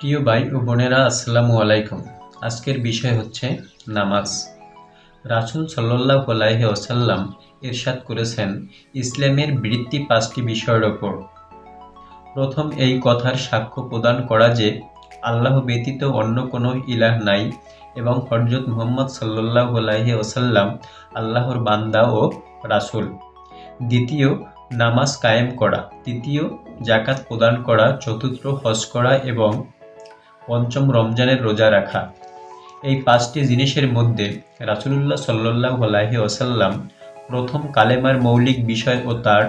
প্রিয় ভাই ও বোনেরা, আসসালামু আলাইকুম। আজকের বিষয় হচ্ছে নামাজ। রাসুল সাল্লাহ আলাইহি ওসাল্লাম ইরশাদ করেছেন ইসলামের বৃত্তি পাঁচটি বিষয়ের ওপর। প্রথম এই কথার সাক্ষ্য প্রদান করা যে, আল্লাহ ব্যতীত অন্য কোনো ইলাহ নাই এবং হরজত মুহাম্মদ সাল্লাহ আলাইহি ওসাল্লাম আল্লাহর বান্দা ও রাসুল। দ্বিতীয়, নামাজ কায়েম করা। তৃতীয় জাকাত প্রদান করা। চতুর্থ, হজ করা এবং পঞ্চম রমজানের রোজা রাখা। এই পাঁচটি জিনিসের মধ্যে রাসুলুল্লাহ সাল্লাহ আলাহি ওসাল্লাম প্রথম কালেমার মৌলিক বিষয় ও তার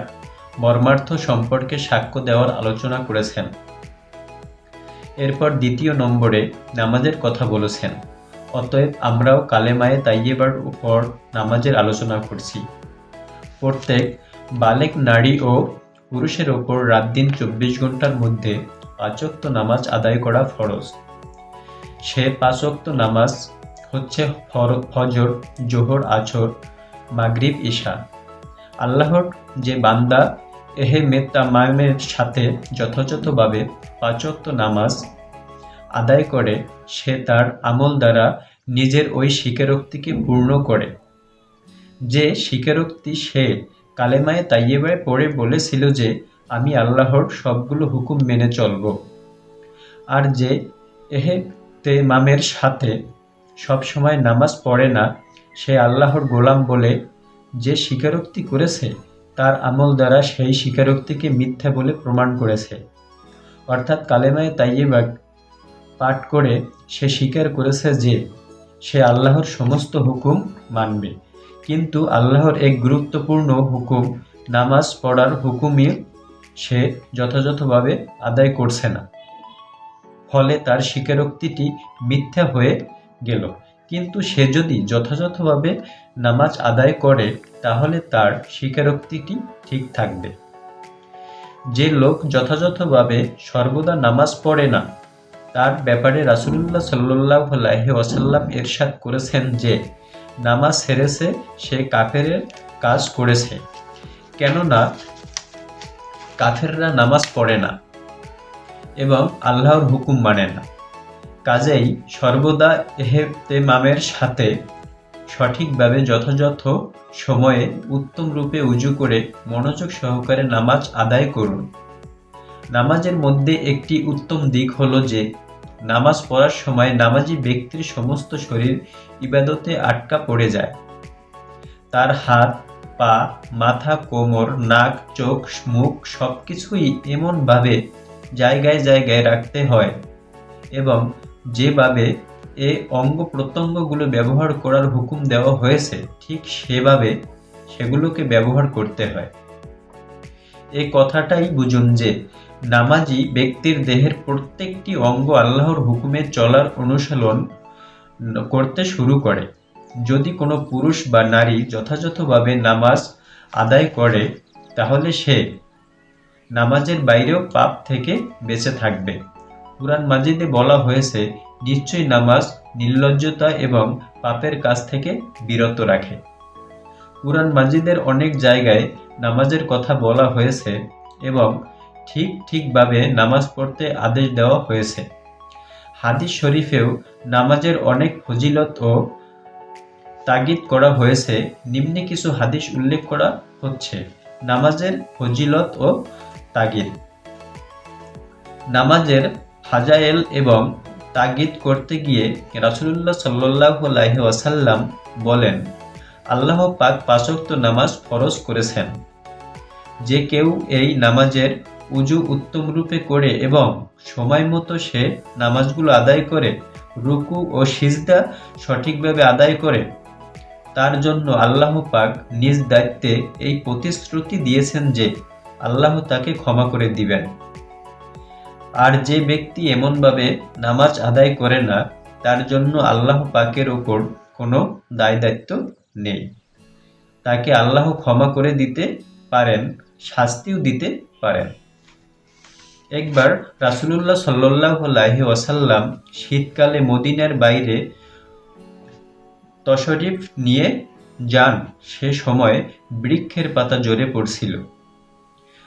মর্মার্থ সম্পর্কে সাক্ষ্য দেওয়ার আলোচনা করেছেন। এরপর দ্বিতীয় নম্বরে নামাজের কথা বলেছেন। অতএব আমরাও কালেমায়ে তাইয়েবার উপর নামাজের আলোচনা করছি। প্রত্যেক বালেক নারী ও পুরুষের ওপর রাত দিন চব্বিশ ঘণ্টার মধ্যে পাঁচক্ত নামাজ আদায় করা ফরজ। সে পাঁচক্ত নামাজ হচ্ছে ফজর, জোহর, আছর, মাগরিব ঈশা আল্লাহর যে বান্দা, এহে মেত্তা মেত্তামামের সাথে যথাযথভাবে পাঁচক্ত নামাজ আদায় করে, সে তার আমল দ্বারা নিজের ওই স্বীকারোক্তিকে পূর্ণ করে। যে স্বীকারোক্তি সে কালেমায়ে তাইয়েবায় পড়ে বলেছিল যে আমি আল্লাহর সবগুলো হুকুম মেনে চলব। আর যে এহে তে মামের সাথে সব সময় নামাজ পড়ে না, সে আল্লাহর গোলাম বলে যে স্বীকারোক্তি করেছে, তার আমল দ্বারা সেই স্বীকারোক্তিকে মিথ্যা বলে প্রমাণ করেছে। অর্থাৎ কালেমায়ে তাইয়েবা পাঠ করে সে স্বীকার করেছে যে, সে আল্লাহর সমস্ত হুকুম মানবে। কিন্তু আল্লাহর এক গুরুত্বপূর্ণ হুকুম, নামাজ পড়ার হুকুমই সে যথাযথভাবে আদায় করছে না। ফলে তার স্বীকারোক্তিটি মিথ্যা হয়ে গেল। কিন্তু সে যদি যথাযথভাবে নামাজ আদায় করে, তাহলে তার স্বীকারোক্তিটি ঠিক থাকবে। যে লোক যথাযথভাবে সর্বদা নামাজ পড়ে না, তার ব্যাপারে রাসুলুল্লাহ সাল্লাহ ওয়াসাল্লাম এরশাদ করেছেন যে, নামাজ সেরেছে, সে কাফেরের কাজ করেছে। কেননা কাফেররা নামাজ পড়ে না এবং আল্লাহর হুকুম মানে না। কাজেই সর্বদা এহেতেমামের সাথে সঠিকভাবে যথাযথ সময়ে উত্তম রূপে উজু করে মনোযোগ সহকারে নামাজ আদায় করুন। নামাজের মধ্যে একটি উত্তম দিক হলো যে, নামাজ পড়ার সময় নামাজি ব্যক্তির সমস্ত শরীর ইবাদতে আটকা পড়ে যায়। তার হাত পা, মাথা, কোমর, নাক, চোখ, মুখ সব কিছুই এমনভাবে জায়গায় জায়গায় রাখতে হয় এবং যেভাবে এ অঙ্গ প্রত্যঙ্গগুলো ব্যবহার করার হুকুম দেওয়া হয়েছে, ঠিক সেভাবে সেগুলোকে ব্যবহার করতে হয়। এ কথাটাই বুঝুন যে, নামাজি ব্যক্তির দেহের প্রত্যেকটি অঙ্গ আল্লাহর হুকুমে চলার অনুশীলন করতে শুরু করে। যদি কোনো পুরুষ বা নারী যথাযথভাবে নামাজ আদায় করে, তাহলে সে নামাজের বাইরেও পাপ থেকে বেঁচে থাকবে। কুরআন মাজিদে বলা হয়েছে, নিশ্চয়ই নামাজ নির্লজ্জতা এবং পাপের কাজ থেকে বিরত রাখে। কুরআন মাজিদের অনেক জায়গায় নামাজের কথা বলা হয়েছে এবং ঠিক ঠিকভাবে নামাজ পড়তে আদেশ দেওয়া হয়েছে। হাদিস শরীফেও নামাজের অনেক ফজিলত ও তাগিদ করা হয়েছে। নিম্নে কিছু হাদিস উল্লেখ করা হচ্ছে। নামাজের ফজিলত ও তাগিদ। নামাজের ফাজায়েল এবং তাগিদ করতে গিয়ে রাসুলুল্লাহ সাল্লাহ আলাইহি ওয়াসাল্লাম বলেন, আল্লাহ পাক পাঁচক্ত নামাজ ফরজ করেছেন। যে কেউ এই নামাজের উজু উত্তম রূপে করে এবং সময় মতো সে নামাজগুলো আদায় করে, রুকু ও সিজদা সঠিকভাবে আদায় করে তার জন্য আল্লাহ পাক নিজ দায়িত্বে এই প্রতিশ্রুতি দিয়েছেন যে আল্লাহ তাকে ক্ষমা করে দিবেন। আর যে ব্যক্তি এমনভাবে নামাজ আদায় করে না, তার জন্য আল্লাহ পাকের ওপর কোনো দায় দায়িত্ব নেই। তাকে আল্লাহ ক্ষমা করে দিতে পারেন, শাস্তিও দিতে পারেন। একবার রাসুলুল্লাহ সাল্লাহ আলাইহি ওয়াসাল্লাম শীতকালে মদিনার বাইরে তশরিফ নিয়ে যান। সে সময় বৃক্ষের পাতা জোরে পড়ছিল।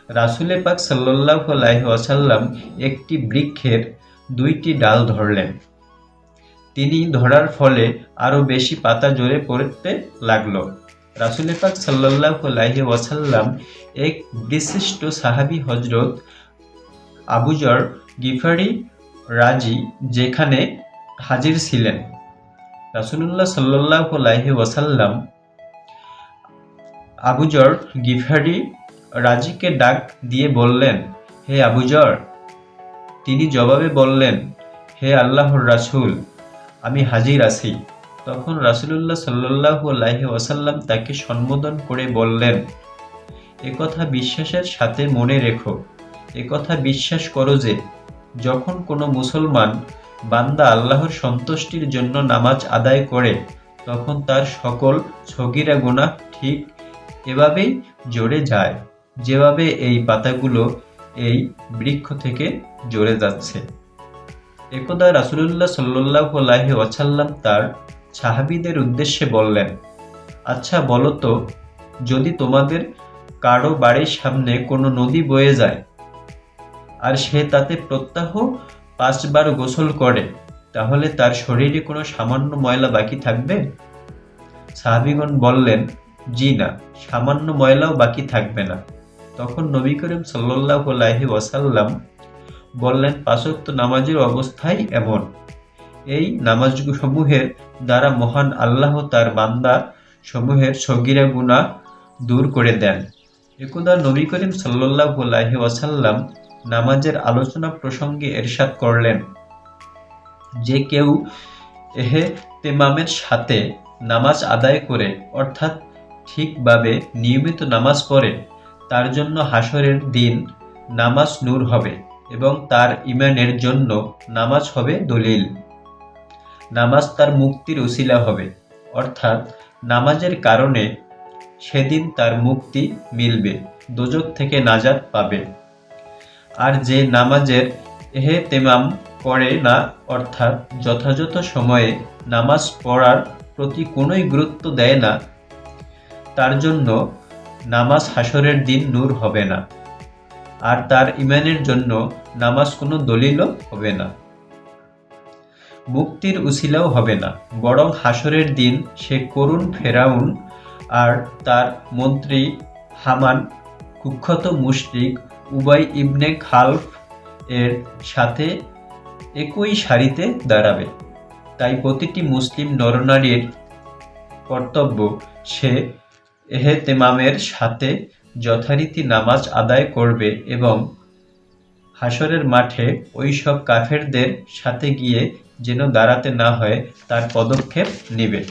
রাসুলে পাক সাল্লাহ আলাইহি ওয়াসাল্লাম একটি বৃক্ষের দুইটি ডাল ধরলেন। তিনি ধরার ফলে আরও বেশি পাতা জোরে পড়তে লাগল। রাসুল পাক সাল্লাহ আলাইহি ওয়াসাল্লাম এক বিশিষ্ট সাহাবী হজরত আবুজর গিফারি রাজি যেখানে হাজির ছিলেন। রাসুলুল্লাহ সাল্লাহ আলাইহি ওয়াসাল্লাম আবুজর গিফারি রাজিকে ডাক দিয়ে বললেন, হে আবুজর তিনি জবাবে বললেন, হে আল্লাহর রাসূল, আমি হাজির আছি। তখন রাসূলুল্লাহ সাল্লাল্লাহু আলাইহি ওয়াসাল্লাম তাকে সম্বোধন করে বললেন একথা বিশ্বাসের সাথে মনে রেখো। একথা বিশ্বাস করো যে, যখন কোনো মুসলমান বান্দা আল্লাহর সন্তুষ্টির জন্য নামাজ আদায় করে, তখন তার সকল সগিরা গুনাহ ঠিক এভাবেই জড়ে যায়, যেভাবে এই পাতাগুলো এই বৃক্ষ থেকে জড়ে যাচ্ছে। একদা রাসুলুল্লাহ সাল্লাহ আলাইহি ওয়াসাল্লাম তার সাহাবীদের উদ্দেশ্যে বললেন আচ্ছা বলো তো, যদি তোমাদের কারও বাড়ির সামনে কোনো নদী বয়ে যায়, আর সে তাতে প্রত্যাহ পাঁচবার গোসল করে, তাহলে তার শরীরে কোনো সামান্য ময়লা বাকি থাকবে? সাহাবিগণ বললেন, জি না, সামান্য ময়লাও বাকি থাকবে না। তখন নবী করিম সাল্লাহ আলাইহি ওয়াসাল্লাম বললেন, পাঁচক্ত নামাজের অবস্থাই এমন। এই নামাজসমূহের দ্বারা মহান আল্লাহ তার বান্দা সমূহের সগিরা গুণা দূর করে দেন। একদা নবী করিম সাল্লাহ আলাইহি ওয়াসাল্লাম নামাজের আলোচনা প্রসঙ্গে এরশাদ করলেন, যে কেউ এহে তেমামের সাথে নামাজ আদায় করে, অর্থাৎ ঠিকভাবে নিয়মিত নামাজ পড়ে, তার জন্য হাসরের দিন নামাজ নূর হবে এবং তার ইমানের জন্য নামাজ হবে দলিল। নামাজ তার মুক্তির উসিলা হবে, অর্থাৎ নামাজের কারণে সেদিন তার মুক্তি মিলবে, দোজক থেকে নাজাত পাবে। আর যে নামাজের এহে তেমাম করে না, অর্থাৎ যথাযথ সময়ে নামাজ পড়ার প্রতি কোনোই গুরুত্ব দেয় না, তার জন্য নামাজ হাসরের দিন নূর হবে না। আর তার ইমানের জন্য নামাজ কোনো দলিলও হবে না। মুক্তির উসিলাও হবে না, বরং হাসরের দিন সে করুণ ফেরাউন আর তার মন্ত্রী হামান, কুখ্যাত মুশরিক উবাই ইবনে খালফ এর সাথে একই সারিতে দাঁড়াবে। তাই প্রতিটি মুসলিম নরনারীর কর্তব্য সে এহেতেমামের সাথে যথারীতি নামাজ আদায় করবে এবং হাসরের মাঠে ওই সব কাফেরদের সাথে গিয়ে যেন দাঁড়াতে না হয়, তার পদক্ষেপ নেবে।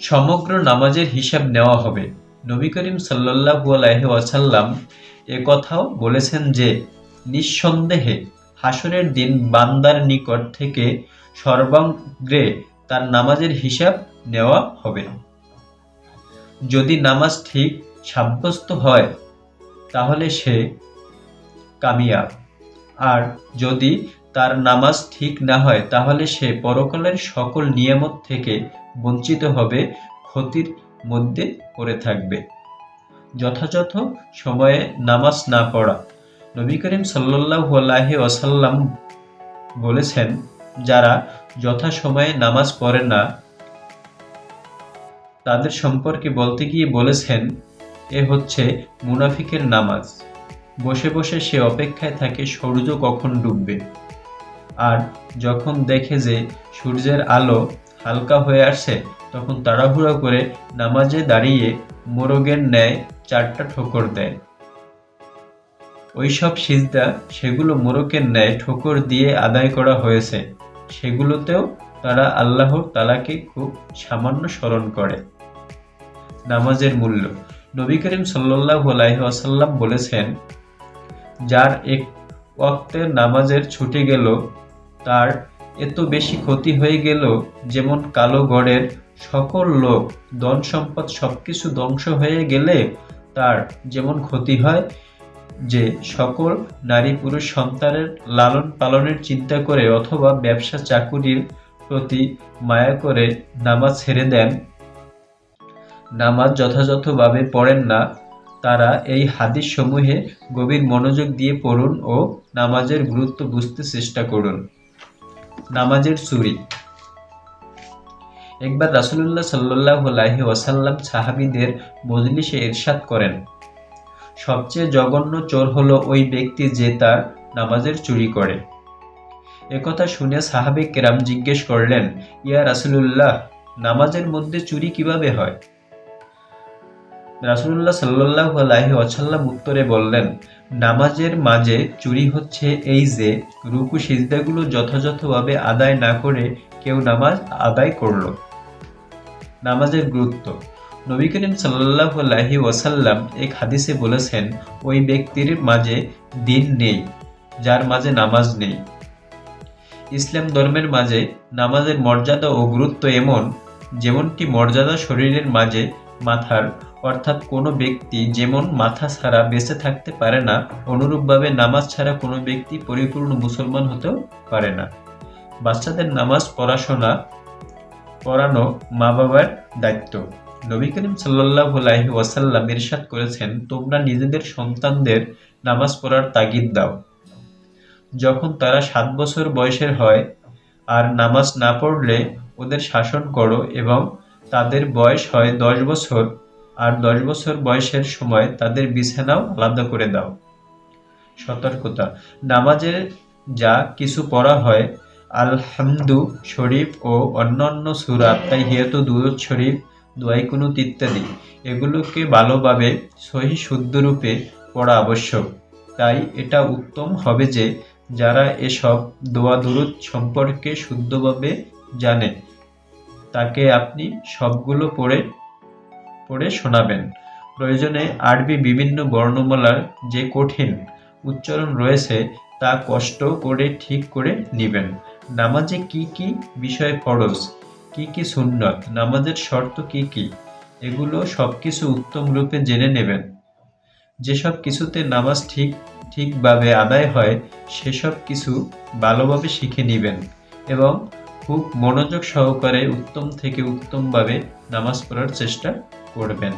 সমগ্র নামাজের হিসাব নেওয়া হবে। নবী করিম সাল্লাহু আলাইহি ওয়াসাল্লাম এ কথাও বলেছেন যে, নিঃসন্দেহে হাসরের দিন বান্দার নিকট থেকে সর্বাগ্রে তার নামাজের হিসাব নেওয়া হবে। যদি নামাজ ঠিক সাব্যস্ত হয়, তাহলে সে কামিয়াব। আর যদি তার নামাজ ঠিক না হয়, তাহলে সে পরকালের সকল নিয়ামত থেকে বঞ্চিত হবে, ক্ষতির মধ্যে পড়ে থাকবে। যথাযথ সময়ে নামাজ না পড়া। নবী করিম সাল্লাহু আলাহি ওয়াসাল্লাম বলেছেন, যারা যথাসময়ে নামাজ পড়ে না, তাদের সম্পর্কে বলতে গিয়ে বলেছেন, এ হচ্ছে মুনাফিকের নামাজ। বসে বসে সে অপেক্ষায় থাকে সূর্য কখন ডুববে। আর যখন দেখে যে সূর্যের আলো হালকা হয়ে আসছে তখন তাড়াহুড়া করে নামাজে দাঁড়িয়ে মোরগের ন্যায় চারটা ঠোকর দেয়। ওইসব সিজদা সেগুলো মোরকের ন্যায় ঠোকর দিয়ে আদায় করা হয়েছে। সেগুলোতেও তারা আল্লাহ তালাকে খুব সামান্য স্মরণ করে। নামাজের মূল্য। নবী করিম সাল্লাহ আলাইসাল্লাম বলেছেন, যার এক ওয়াক্তের নামাজের ছুটে গেল, তার এত বেশি ক্ষতি হয়ে গেল যেমন কালো গড়ের সকল লোক, ধন সম্পদ সবকিছু ধ্বংস হয়ে গেলে তার যেমন ক্ষতি হয় যে সকল নারী পুরুষ সন্তানের লালন পালনের চিন্তা করে অথবা ব্যবসা চাকুরির প্রতি মায়া করে নামাজ ছেড়ে দেন। নামাজ যথাযথভাবে পড়েন না। তারা এই হাদিস সমূহে গভীর মনোযোগ দিয়ে পড়ুন ও নামাজের গুরুত্ব বুঝতে চেষ্টা করুন। নামাজের চুরি। একবার রাসুলুল্লাহ সাল্লাহ আলহি ওয়াসাল্লাম সাহাবিদের মজলিসে ইরশাদ করেন। সবচেয়ে জঘন্য চোর হলো ওই ব্যক্তি যে তার নামাজের চুরি করে। একথা শুনে সাহাবে কেরাম জিজ্ঞেস করলেন, ইয়া রাসুলুল্লাহ, নামাজের মধ্যে চুরি কীভাবে হয়? রাসুলুল্লাহ সাল্লাহ আলাহি ওয়াসাল্লাম উত্তরে বললেন নামাজের মাঝে চুরি হচ্ছে এই যে, রুকু সিজদাগুলো যথাযথভাবে আদায় না করে কেউ নামাজ আদায় করল। নামাজের গুরুত্ব। নবী করিম সাল্লাহ আলাহি ওয়াসাল্লাম এক হাদিসে বলেছেন, ওই ব্যক্তির মাঝে দিন নেই, যার মাঝে নামাজ নেই। ইসলাম ধর্মের মাঝে নামাজের মর্যাদা ও গুরুত্ব এমন, যেমনটি মর্যাদা শরীরের মাঝে মাথার, অর্থাৎ কোনো ব্যক্তি যেমন মাথা ছাড়া বেঁচে থাকতে পারে না, অনুরূপভাবে নামাজ ছাড়া কোনো ব্যক্তি পরিপূর্ণ মুসলমান হতেও পারে না। বাচ্চাদের নামাজ পড়াশোনা, পড়ানো মা বাবার দায়িত্ব। নবী করিম সাল্লাহ ওয়াসাল্লাম ইরশাদ করেছেন, তোমরা নিজেদের সন্তানদের নামাজ পড়ার তাগিদ দাও। যখন তারা সাত বছর বয়সের হয় আর নামাজ না পড়লে ওদের শাসন করো এবং তাদের বয়স হয় দশ বছর, আর দশ বছর বয়সের সময় তাদের বিছানাও আলাদা করে দাও। সতর্কতা নামাজের যা কিছু পড়া হয়, আলহামদু শরীফ ও অন্যান্য সুরা তাই হিয়ত দুরুদ শরীফ দোয়াইকুনুত ইত্যাদি, এগুলোকে ভালোভাবে সহি শুদ্ধরূপে পড়া আবশ্যক। তাই এটা উত্তম হবে যে, যারা এসব দোয়া দুরুদ সম্পর্কে শুদ্ধভাবে জানে তাকে আপনি সবগুলো পড়ে পড়ে শোনাবেন। প্রয়োজনে আরবি বিভিন্ন বর্ণমালার যে কঠিন উচ্চারণ রয়েছে, তা কষ্ট করে ঠিক করে নেবেন। নামাজে কি কি বিষয় ফরজ, কি কি সুন্নত, নামাজের শর্ত কি কি, এগুলো সব কিছু উত্তম রূপে জেনে নেবেন। যেসব কিছুতে নামাজ ঠিক, ঠিকভাবে আদায় হয়, সেসব কিছু ভালোভাবে শিখে নেবেন এবং খুব মনোযোগ সহকারে উত্তম থেকে উত্তমভাবে নামাজ পড়ার চেষ্টা করবেন।